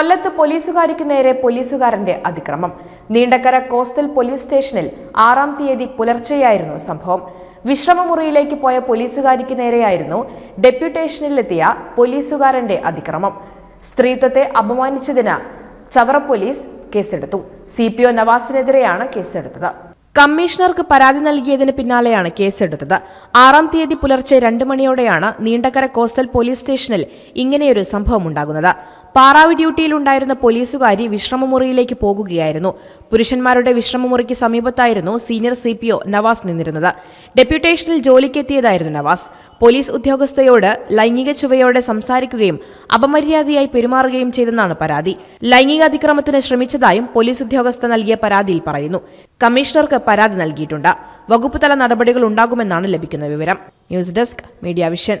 കൊല്ലത്ത് പോലീസുകാരിക്ക് നേരെ പോലീസുകാരന്റെ അതിക്രമം. നീണ്ടക്കര കോസ്റ്റൽ പോലീസ് സ്റ്റേഷനിൽ ആറാം തീയതി പുലർച്ചെയായിരുന്നു സംഭവം. വിശ്രമമുറിയിലേക്ക് പോയ പോലീസുകാരിക്ക് നേരെയായിരുന്നു ഡെപ്യൂട്ടേഷനിലെത്തിയ പോലീസുകാരന്റെ അതിക്രമം. സ്ത്രീത്വത്തെ അപമാനിച്ചതിന് ചവറ പോലീസ് കേസെടുത്തു. സി പി ഒ നവാസിനെതിരെയാണ് കേസെടുത്തത്. കമ്മീഷണർക്ക് പരാതി നൽകിയതിന് പിന്നാലെയാണ് കേസെടുത്തത്. ആറാം തീയതി പുലർച്ചെ രണ്ട് മണിയോടെയാണ് നീണ്ടക്കര കോസ്റ്റൽ പോലീസ് സ്റ്റേഷനിൽ ഇങ്ങനെയൊരു സംഭവം ഉണ്ടാകുന്നത് പാറാവ് ഡ്യൂട്ടിയിലുണ്ടായിരുന്ന പോലീസുകാരി വിശ്രമമുറിയിലേക്ക് പോകുകയായിരുന്നു. പുരുഷന്മാരുടെ വിശ്രമമുറിക്ക് സമീപത്തായിരുന്നു senior C P O Navas നിന്നിരുന്നത്. ഡെപ്യൂട്ടേഷനിൽ ജോലിക്കെത്തിയതായിരുന്നു നവാസ്. പോലീസ് ഉദ്യോഗസ്ഥയോട് ലൈംഗിക ചുവയോടെ സംസാരിക്കുകയും അപമര്യാദയായി പെരുമാറുകയും ചെയ്തെന്നാണ് പരാതി. ലൈംഗിക അതിക്രമത്തിന് ശ്രമിച്ചതായും പോലീസ് ഉദ്യോഗസ്ഥ നൽകിയ പരാതിയിൽ പറയുന്നു. കമ്മീഷണർക്ക് പരാതി നൽകിയിട്ടുണ്ട്. വകുപ്പുതല നടപടികൾ ഉണ്ടാകുമെന്നാണ് ലഭിക്കുന്ന വിവരം. News desk media vision.